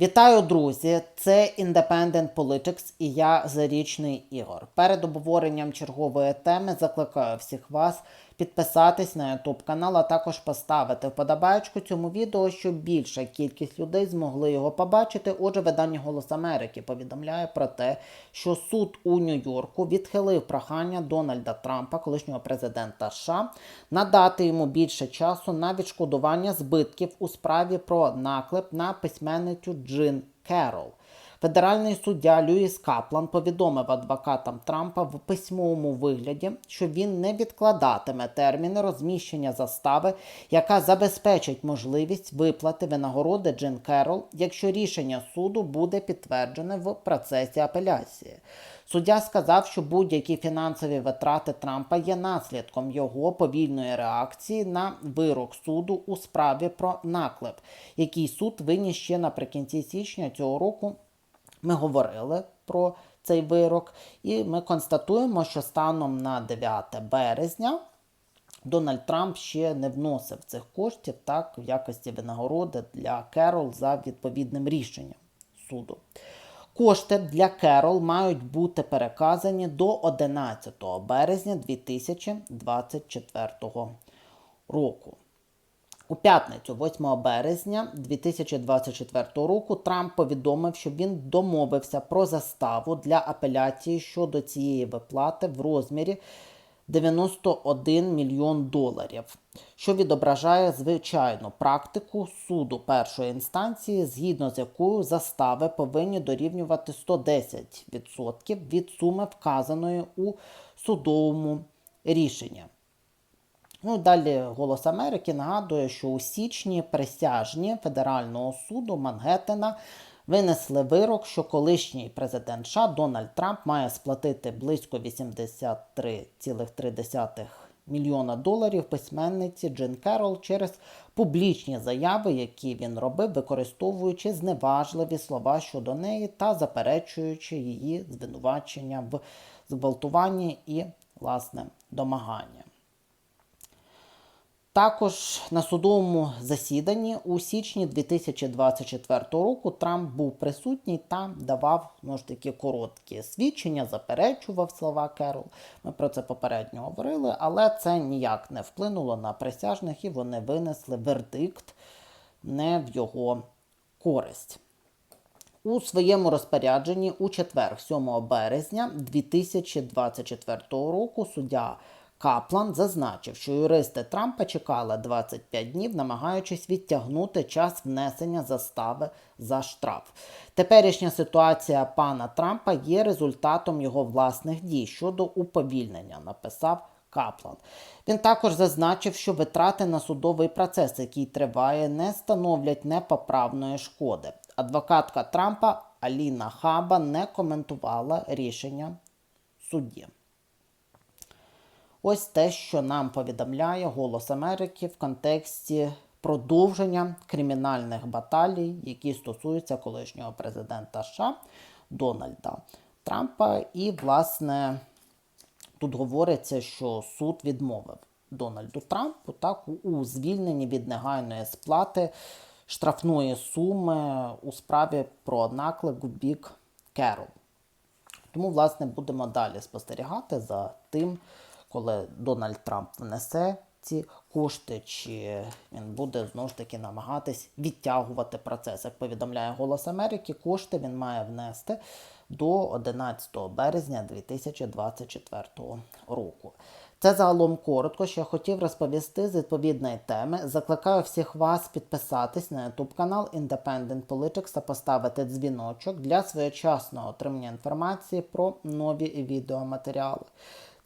Вітаю, друзі! Це Independent Politics і я Зарічний Ігор. Перед обговоренням чергової теми закликаю всіх вас підписатись на YouTube канал, а також поставити вподобайку цьому відео, щоб більша кількість людей змогли його побачити. Отже, видання Голос Америки повідомляє про те, що суд у Нью-Йорку відхилив прохання Дональда Трампа, колишнього президента США, надати йому більше часу на відшкодування збитків у справі про наклеп на письменницю Джин Керол. Федеральний суддя Люїс Каплан повідомив адвокатам Трампа в письмовому вигляді, що він не відкладатиме терміни розміщення застави, яка забезпечить можливість виплати винагороди Джин Керол, якщо рішення суду буде підтверджене в процесі апеляції. Суддя сказав, що будь-які фінансові витрати Трампа є наслідком його повільної реакції на вирок суду у справі про наклеп, який суд виніс ще наприкінці січня цього року. Ми говорили про цей вирок, і ми констатуємо, що станом на 9 березня Дональд Трамп ще не вносив цих коштів так в якості винагороди для Керол за відповідним рішенням суду. Кошти для Керол мають бути переказані до 11 березня 2024 року. У п'ятницю, 8 березня 2024 року, Трамп повідомив, що він домовився про заставу для апеляції щодо цієї виплати в розмірі 91 мільйон доларів, що відображає звичайну практику суду першої інстанції, згідно з якою застави повинні дорівнювати 110% від суми вказаної у судовому рішенні. Ну далі Голос Америки нагадує, що у січні присяжні Федерального суду Мангеттена винесли вирок, що колишній президент США Дональд Трамп має сплатити близько 83,3 мільйона доларів письменниці Джин Керол через публічні заяви, які він робив, використовуючи зневажливі слова щодо неї та заперечуючи її звинувачення в зґвалтуванні і власне домагання. Також на судовому засіданні у січні 2024 року Трамп був присутній та давав ж таки короткі свідчення, заперечував слова Керол. Ми про це попередньо говорили, але це ніяк не вплинуло на присяжних і вони винесли вердикт не в його користь. У своєму розпорядженні у четвер, 7 березня 2024 року, суддя Каплан зазначив, що юристи Трампа чекали 25 днів, намагаючись відтягнути час внесення застави за штраф. Теперішня ситуація пана Трампа є результатом його власних дій щодо уповільнення, написав Каплан. Він також зазначив, що витрати на судовий процес, який триває, не становлять непоправної шкоди. Адвокатка Трампа Аліна Хаба не коментувала рішення судді. Ось те, що нам повідомляє Голос Америки в контексті продовження кримінальних баталій, які стосуються колишнього президента США Дональда Трампа. І, власне, тут говориться, що суд відмовив Дональду Трампу так у звільненні від негайної сплати штрафної суми у справі про наклик у бік Керол. Тому, власне, будемо далі спостерігати за тим коли Дональд Трамп внесе ці кошти, чи він буде знову ж таки намагатись відтягувати процес. Як повідомляє Голос Америки, кошти він має внести до 11 березня 2024 року. Це загалом коротко, що я хотів розповісти з відповідної теми. Закликаю всіх вас підписатись на YouTube канал Independent Politics та поставити дзвіночок для своєчасного отримання інформації про нові відеоматеріали.